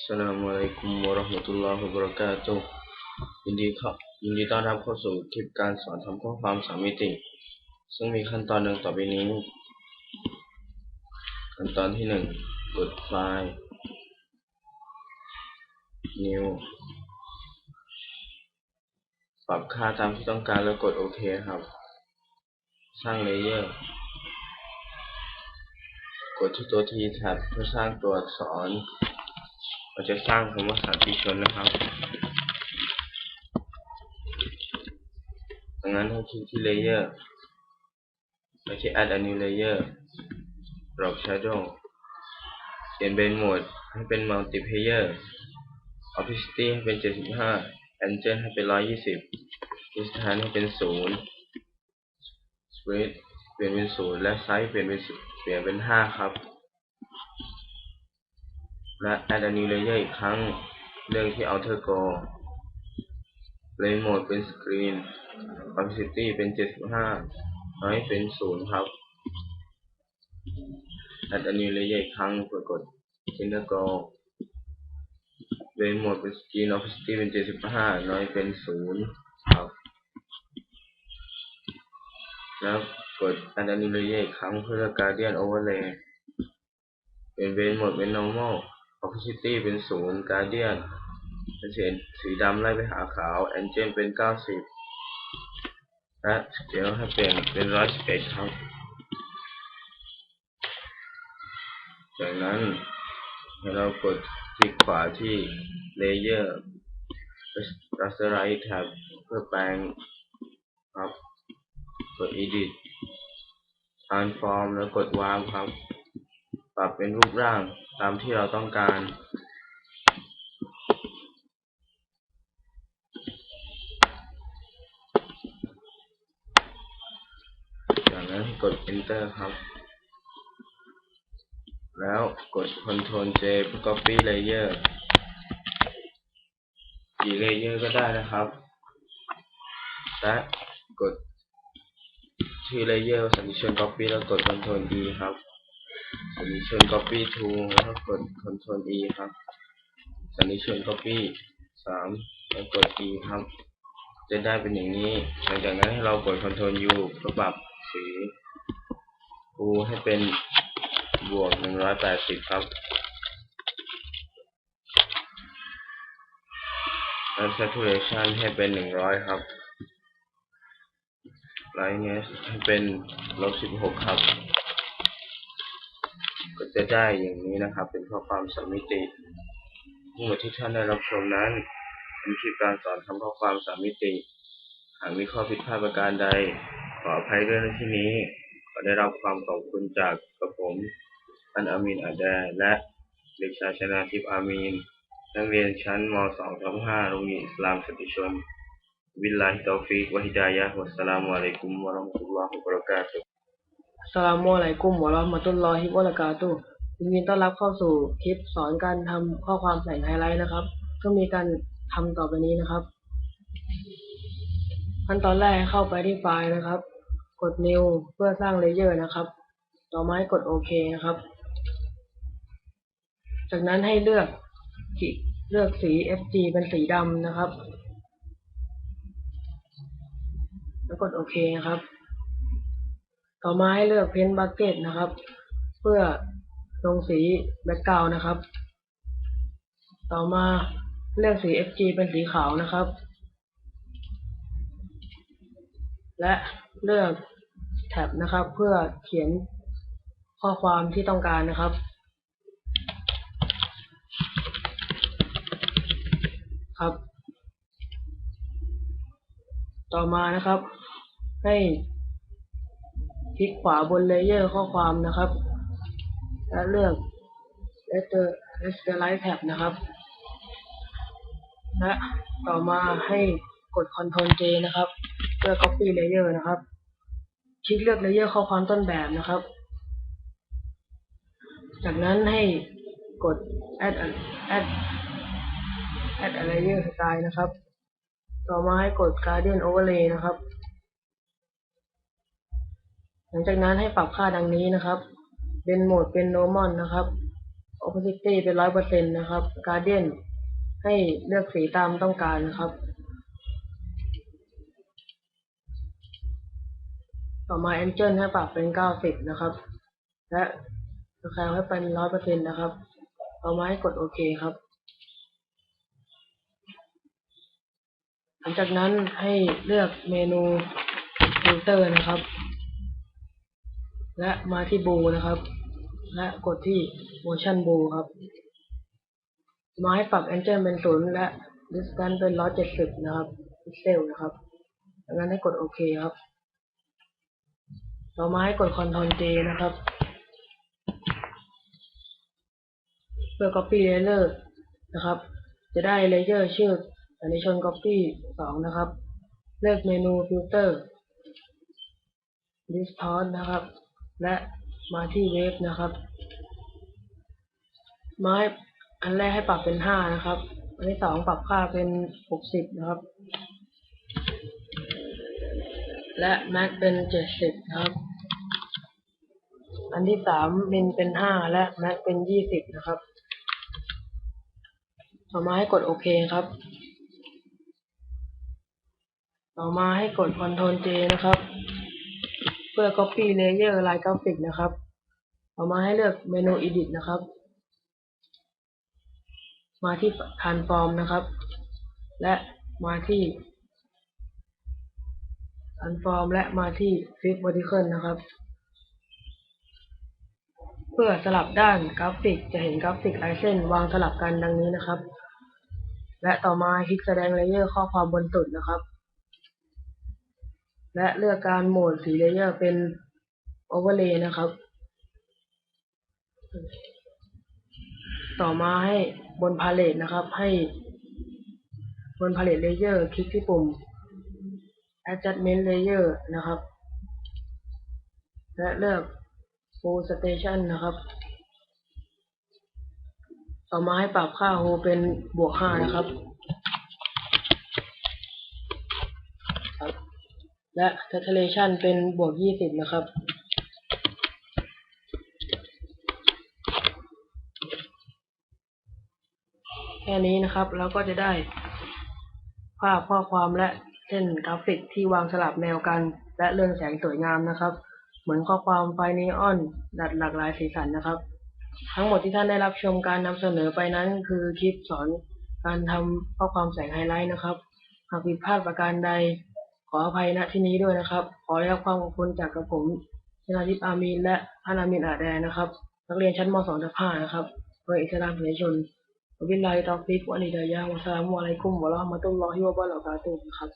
สลามอะลัยกุมวะราะห์มะตุลลอฮิวะบะเราะกาตุยินดีครับยินดีต้อนรับเข้าสู่คลิปการสอนทำข้อความสามมิติ ซึ่งมีขั้นตอนหนึ่งต่อไปนี้ ขั้นตอนที่หนึ่งกดไฟล์ new ปรับค่าตามที่ต้องการแล้วกดโอเคครับ สร้างเลเยอร์ กดที่ตัว T แท็บเพื่อสร้างตัวอักษร เราจะสร้างคำว่าสันติชนนะครับดังนั้นให้คลิกที่ Layer ไปที่ Add a new layer Drop Shadow เปลี่ยนเป็นโหมดให้เป็น Multiplayer Opacity ให้เป็น 75 Angel ให้เป็น 120 Distance ให้เป็น0 Spread เปลี่ยนเป็น 0 และ Size เปลี่ยนเป็นเปลี่ยนเป็น 5 ครับ และ add a new layer อีกครั้งเลือกที่ outer go plane mode เป็น screen opacity เป็น 75 noise เป็น 0 ครับ add a new layer อีกครั้งเพื่อกด inner go plane mode เป็น screen opacity เป็น 75 noise เป็น 0 ครับ แล้วกด add a new layer อีกครั้งเพื่อเลือก guardian overlay เปลี่ยนเป็นโหมดเป็น normal opacity เป็นศูนย์ guardian เป็นสีสีดำไล่ไปหาขาว angel เป็น90และ scale ให้เปลี่ยนเป็น111ครับ จากนั้นให้เรากดคลิกขวาที่ layer rasterize tab เพื่อแปลงครับ กด edit transform แล้วกดวางครับ ปรับเป็นรูปร่างตามที่เราต้องการจากนั้นกด enter ครับ แล้วกด Ctrl J เพื่อ copy layer กี่ layer ก็ได้นะครับ และกดชื่อ layer สัญญาณ copy แล้วกด Ctrl E ครับ สัญญาณ copy to แล้วก็กด Ctrl E ครับสัญญาณ copy 3แล้วกด E ครับ จะได้เป็นอย่างนี้ หลังจากนั้นให้เรากด Ctrl U เพื่อปรับสีฟูให้เป็นบวก180ครับ และ saturation ให้เป็น100ครับ lightness ให้เป็นลบ16ครับ จะได้อย่างนี้นะครับ เป็นข้อความสามมิติทั้งหมดที่ท่านได้รับชมนั้นเป็นคลิปการสอนทำข้อความสามมิติ หากมีข้อผิดพลาดประการใด ขออภัยด้วยในที่นี้ ขอได้รับความขอบคุณจากกระผมท่านอามีนอาแดและเด็กชายชนาทิพย์อามีนนักเรียนชั้นม .2 ทับ5โรงเรียนอิสลามสติชน วิลลาฮิตอฟิกวะฮิดายะฮ์วัสสลามุอะลัยกุมวะเราะห์มะตุลลอฮิวะบะเราะกาตุฮ์ สลามุอะลัยกุมวเราะมะตุลลอฮิวะบะเราะกาตุยินดีต้อนรับเข้าสู่คลิปสอนการทำข้อความแต่งไฮไลท์นะครับก็มีการทำต่อไปนี้นะครับ ขั้นตอนแรกเข้าไปที่ไฟล์นะครับ กด new เพื่อสร้างเลเยอร์นะครับ ต่อมาให้กดโอเคนะครับ จากนั้นให้เลือกเลือกสี FG เป็นสีดำนะครับ แล้วกดโอเคนะครับ ต่อมาให้เลือกเพนบั c เก็ตนะครับ เพื่อลงสีแบ็กกราวนะครับ ต่อมาเลือกสี FG เป็นสีขาวนะครับ และเลือกแท็บนะครับ เพื่อเขียนข้อความที่ต้องการนะครับครับ ต่อมานะครับ ให้ คลิกขวาบนเลเยอร์ข้อความนะครับ และเลือก Letter Rasterize Tab นะครับ และต่อมาให้กด Ctrl J นะครับ เพื่อ Copy Layer นะครับ คลิกเลือก Layer ข้อความต้นแบบนะครับ จากนั้นให้กด Add a- Add Add a Layer Style นะครับ ต่อมาให้กด Guardian Overlay นะครับ หลังจากนั้นให้ปรับค่าดังนี้นะครับ เป็นโหมดเป็น normal นะครับ opacity เป็นร้อยเปอร์เซ็นต์นะครับ gradient ให้เลือกสีตามต้องการนะครับ ต่อมา angel ให้ปรับเป็นเก้าสิบนะครับ และสแคลให้เป็นร้อยเปอร์เซ็นต์นะครับ ต่อมาให้กดโอเคครับหลังจากนั้นให้เลือกเมนูฟิลเตอร์นะครับ และมาที่บูนะครับ และกดที่ motion blue ครับมาให้ปรับ angel เป็นศูนย์และ distance เป็นร้อยเจ็ดสิบนะครับพิกเซลนะครับดังนั้นให้กดโอเคครับต่อมาให้กด Ctrl J นะครับ เพื่อ copy layer นะครับ จะได้ layer ชื่อ addition copy สองนะครับ เลือกเมนู filter distort นะครับ และมาที่ wave นะครับมาให้อันแรกให้ปรับเป็นห้านะครับ อันที่สองปรับค่าเป็นหกสิบนะครับ และ max เป็นเจ็ดสิบนะครับ อันที่สามมินเป็นห้าและ max เป็นยี่สิบนะครับ ต่อมาให้กดโอเคครับ ต่อมาให้กด Ctrl J นะครับ เพื่อ copy layer ลายกราฟิกนะครับต่อมาให้เลือกเมนู edit นะครับ มาที่ transform นะครับ และมาที่ transform และมาที่ flip vertical นะครับ เพื่อสลับด้านกราฟิกจะเห็นกราฟิกลายเส้นวางสลับกันดังนี้นะครับ และต่อมาคลิกแสดงเลเยอร์ข้อความบนสุดนะครับ และเลือกการโหมดสีเลเยอร์เป็น overlay นะครับ ต่อมาให้บนพาเลตนะครับ ให้บนพาเลตเลเยอร์คลิกที่ปุ่ม adjustment layer นะครับ และเลือก full station นะครับ ต่อมาให้ปรับค่า h เป็นบวกห้านะครับครับ และ saturation เป็นบวกยี่สิบนะครับ แค่นี้นะครับแล้วก็จะได้ ภาพข้อความและเส้นกราฟิกที่วางสลับแนวกัน และเรืองแสงสวยงามนะครับ เหมือนข้อความไฟนีออนดัดหลากหลายสีสันนะครับ ทั้งหมดที่ท่านได้รับชมการนำเสนอไปนั้น คือคลิปสอนการทำข้อความแสงไฮไลท์นะครับ หากผิดพลาดประการใด ขออภัยณที่นี้ด้วยนะครับ ขอได้รับความขอบคุณจากกระผมชนาทิพอามีนและพานามินอาแดนนะครับ นักเรียนชั้นม .2 ทับ5นะครับโดยอิสลามเผยชนวะบิลลาฮิตอฟิกวะลิดายาวะสลามุอะลัยกุมวะเราะมะตุลลอฮิวะบะเราะกาตุฮ์ครับ